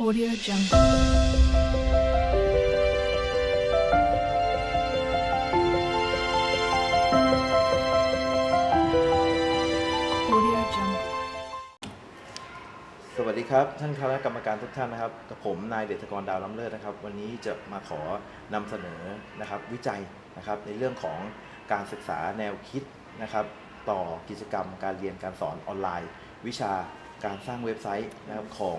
Audio Jungle. สวัสดีครับ ท่านคณะกรรมการทุกท่านนะครับกับผมนายเดชกรดาวล้ำเลิศนะครับ วันนี้จะมาขอนำเสนอนะครับวิจัยนะครับในเรื่องของการศึกษาแนวคิดนะครับ ต่อกิจกรรมการเรียนการสอนออนไลน์ วิชาการสร้างเว็บไซต์นะครับของ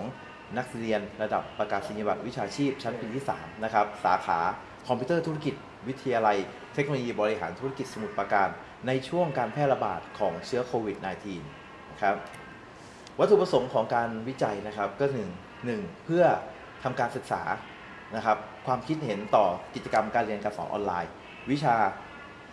นักเรียนระดับประกาศนียบัตรวิชาชีพชั้นปีที่3นะครับสาขาคอมพิวเตอร์ธุรกิจ วิทยาลัย เทคโนโลยีบริหารธุรกิจสมุทรปราการ ในช่วงการแพร่ระบาดของเชื้อโควิด -19 นะครับวัตถุประสงค์ของการวิจัยนะครับก็หนึ่งหนึ่งเพื่อทำการศึกษานะครับความคิดเห็นต่อกิจกรรมการเรียนการสอนออนไลน์ วิชา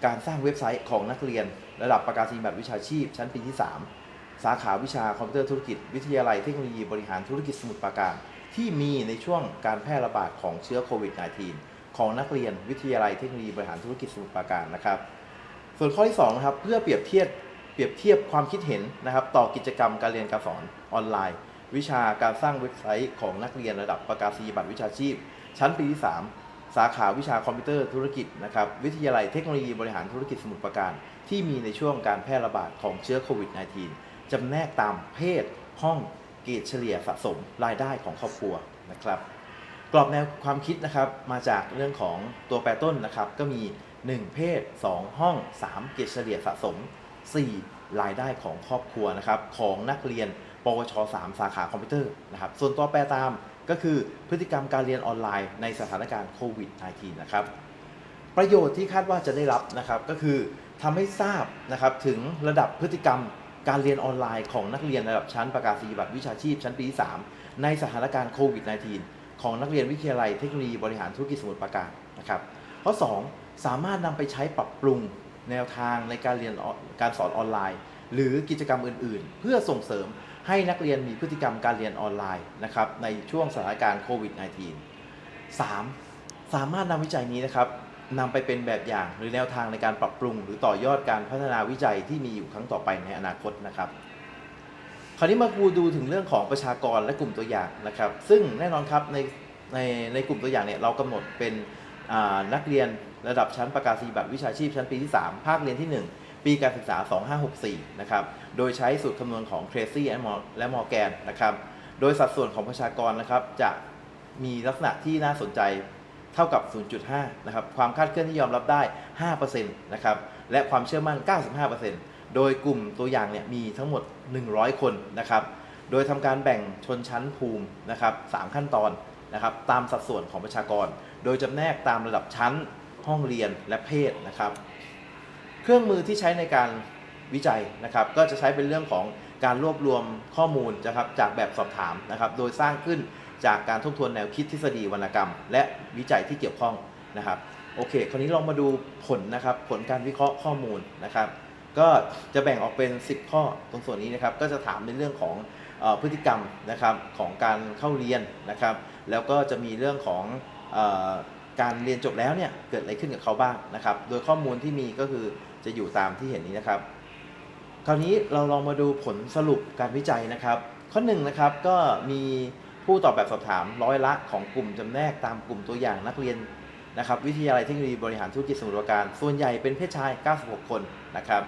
การสร้างเว็บไซต์ของนักเรียน ระดับประกาศนียบัตรวิชาชีพชั้นปีที่ 3 สาขาวิชาคอมพิวเตอร์ธุรกิจ วิทยาลัยเทคโนโลยีบริหารธุรกิจสมุทรปราการ ที่มีในช่วงการแพร่ระบาดของเชื้อโควิด -19 ของนักเรียนวิทยาลัยเทคโนโลยีบริหารธุรกิจสมุทรปราการนะครับ ส่วนข้อที่2นะครับเพื่อเปรียบเทียบเปรียบเทียบความคิดเห็นนะครับ ต่อกิจกรรมการเรียนการสอนออนไลน์ วิชาการสร้างเว็บไซต์ของนักเรียนระดับประกาศนียบัตรวิชาชีพ ชั้นปีที่ 3สาขาวิชาคอมพิวเตอร์ธุรกิจนะครับวิทยาลัยเทคโนโลยีบริหารธุรกิจสมุทรปราการ ที่มีในช่วงการแพร่ระบาดของเชื้อโควิด -19 จำแนกตามเพศห้องเกรดเฉลี่ยสะสมรายได้ของครอบครัวนะครับ กรอบแนวความคิดนะครับมาจากเรื่องของตัวแปรต้นนะครับ ก็มี 1 เพศ 2 ห้อง 3 เกรดเฉลี่ยสะสม 4 รายได้ของครอบครัวนะครับของนักเรียน ปวช 3 สาขาคอมพิวเตอร์นะครับส่วนตัวแปรตามก็คือพฤติกรรมการเรียนออนไลน์ในสถานการณ์โควิด -19 นะครับประโยชน์ที่คาดว่าจะได้รับนะครับก็คือทำให้ทราบนะครับถึงระดับพฤติกรรม การเรียนออนไลน์ของนักเรียนระดับชั้นประกาศนียบัตรวิชาชีพชั้นปีที่3ในสถานการณ์โควิด -19 ของนักเรียนวิทยาลัยเทคโนโลยีบริหารธุรกิจสมุทรปราการนะครับข้อ 2 สามารถนำไปใช้ปรับปรุงแนวทางในการเรียนออนการสอนออนไลน์ หรือกิจกรรมอื่น ๆ เพื่อส่งเสริมให้นักเรียนมีพฤติกรรมการเรียนออนไลน์นะครับในช่วงสถานการณ์โควิด -19 3. สามารถนำวิจัยนี้นะครับ นำไปเป็นแบบอย่างหรือแนวทางในการปรับปรุง หรือต่อยอดการพัฒนาวิจัยที่มีอยู่ครั้งต่อไปในอนาคตนะครับ คราวนี้มาดูถึงเรื่องของประชากรและกลุ่มตัวอย่างนะครับ ซึ่งแน่นอนครับในในในกลุ่มตัวอย่างเนี่ยเรากำหนดเป็นนักเรียนระดับชั้นประกาศนียบัตรวิชาชีพชั้นปีที่ 3 ภาคเรียนที่ 1 ปีการศึกษา 2564 นะครับ โดยใช้สูตรคำนวณของ Tracy และมอร์แกนนะครับ โดยสัดส่วนของประชากรนะครับจะมีลักษณะที่น่าสนใจ เท่ากับ 0.5 นะครับ ความคาดเคลื่อนที่ยอมรับได้ 5%นะครับ และความเชื่อมั่น 95%โดยกลุ่มตัวอย่างเนี่ยมีทั้งหมด 100 คนนะครับ โดยทำการแบ่งชนชั้นภูมินะครับ3ขั้นตอนนะครับ ตามสัดส่วนของประชากร โดยจำแนกตามระดับชั้น ห้องเรียน และเพศนะครับ เครื่องมือที่ใช้ในการวิจัยนะครับ ก็จะใช้เป็นเรื่องของ การรวบรวมข้อมูลนะครับจากแบบสอบถามนะครับ โดยสร้างขึ้นจากการทบทวนแนวคิดทฤษฎีวรรณกรรม และวิจัยที่เกี่ยวข้องนะครับโอเค คราวนี้ลองมาดูผลนะครับ ผลการวิเคราะห์ข้อมูลนะครับ ก็จะแบ่งออกเป็น 10 ข้อตรงส่วนนี้นะครับ ก็จะถามในเรื่องของอพฤติกรรมนะครับของการเข้าเรียนนะครับ แล้วก็จะมีเรื่องของอการเรียนจบแล้วเนี่ยเกิดอะไรขึ้นกับเขาบ้างนะครับ โดยข้อมูลที่มีก็คือจะอยู่ตามที่เห็นนี้นะครับ คราวนี้เราลองมาดูผลสรุปการวิจัยนะครับ ข้อหนึ่งนะครับก็มีผู้ตอบแบบสอบถามร้อยละของกลุ่มจำแนกตามกลุ่มตัวอย่างนักเรียนนะครับวิทยาลัยเทคโนโลยีบริหารธุรกิจสมุทรปราการ ส่วนใหญ่เป็นเพศชาย 96 คนนะครับ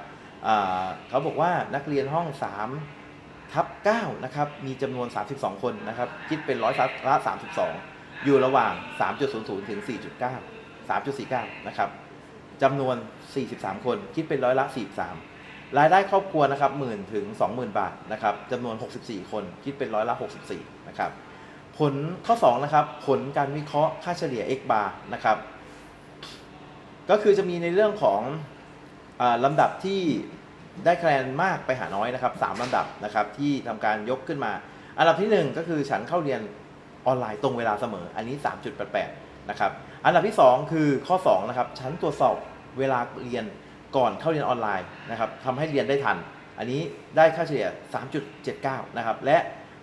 เขาบอกว่านักเรียนห้อง 3 ทับ9นะครับมีจำนวน 32 คนนะครับคิดเป็นร้อยละ32 อยู่ระหว่าง 3.00 ถึง 4.9 3.49 นะครับจำนวน 43 คนคิดเป็นร้อยละ 43 รายได้ครอบครัวนะครับหมื่นถึง 20,000 บาทนะครับจำนวน 64 คนคิดเป็นร้อยละ 64 นะครับ ผลข้อ 2 นะครับ ผลการวิเคราะห์ค่าเฉลี่ย x bar นะครับ ก็คือจะมีในเรื่องของอลำดับที่ได้คะแนนมากไปหาน้อยนะครับสามลำดับนะครับที่ทำการยกขึ้นมา อันดับทีหนึ่1 ก็คือฉันเข้าเรียนออนไลน์ตรงเวลาเสมอ อันนี้ 3.88 นะครับ อันดับที่ 2 คือข้อ2นะครับ ฉันตรวจสอบเวลาเรียน ก่อนเข้าเรียนออนไลน์นะครับทำให้เรียนได้ทัน อันนี้ได้ค่าเฉลี่ย 3.79 นะครับ และ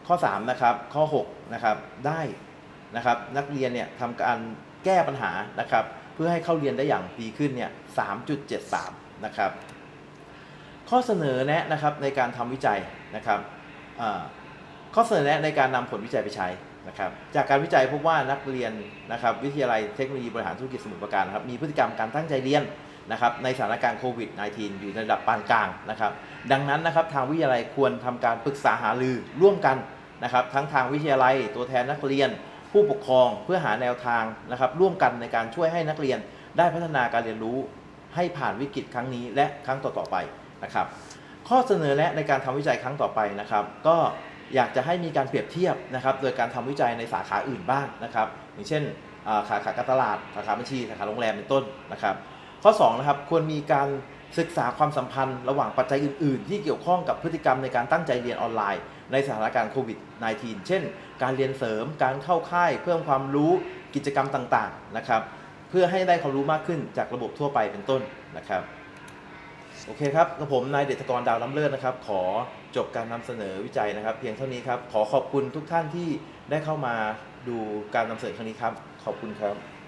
ข้อ 3 นะครับ ข้อ 6 นะครับ ได้นะครับ นักเรียนเนี่ยทำการแก้ปัญหานะครับ เพื่อให้เข้าเรียนได้อย่างดีขึ้นเนี่ย 3.73 นะครับ ข้อเสนอแนะนะครับในการทำวิจัยนะครับข้อเสนอแนะในการนำผลวิจัยไปใช้นะครับจากการวิจัยพบว่านักเรียนนะครับวิทยาลัยเทคโนโลยีบริหารธุรกิจสมุทรปราการครับมีพฤติกรรมการตั้งใจเรียน นะครับในสถานการณ์โควิด -19 อยู่ในระดับปานกลางนะครับดังนั้นนะครับทางวิทยาลัยควรทำการปรึกษาหารือร่วมกันนะครับทั้งทางวิทยาลัยตัวแทนนักเรียน ผู้ปกครองเพื่อหาแนวทางนะครับร่วมกันในการช่วยให้นักเรียนได้พัฒนาการเรียนรู้ ให้ผ่านวิกฤตครั้งนี้และครั้งต่อๆไปนะครับข้อเสนอแนะในการทำวิจัยครั้งต่อไปนะครับ ก็อยากจะให้มีการเปรียบเทียบนะครับ โดยการทำวิจัยในสาขาอื่นบ้างนะครับ อย่างเช่นอ่าสาขาการตลาดสาขาบัญชีสาขาโรงแรมเป็นต้นนะครับ ข้อ2นะครับควรมีการศึกษาความสัมพันธ์ระหว่างปัจจัยอื่น ๆ ที่เกี่ยวข้องกับพฤติกรรมในการตั้งใจเรียนออนไลน์ ในสถานการณ์โควิด -19 เช่น การเรียนเสริม การเข้าค่าย เพิ่มความรู้กิจกรรมต่าง ๆ นะครับ เพื่อให้ได้ความรู้มากขึ้นจากระบบทั่วไปเป็นต้นนะครับ โอเคครับกับผมนายเดชกรดาวล้ำเลิศนะครับ ขอจบการนำเสนอวิจัยนะครับ เพียงเท่านี้ครับ ขอขอบคุณทุกท่านที่ได้เข้ามาดูการนำเสนอครั้งนี้ครับ ขอบคุณครับ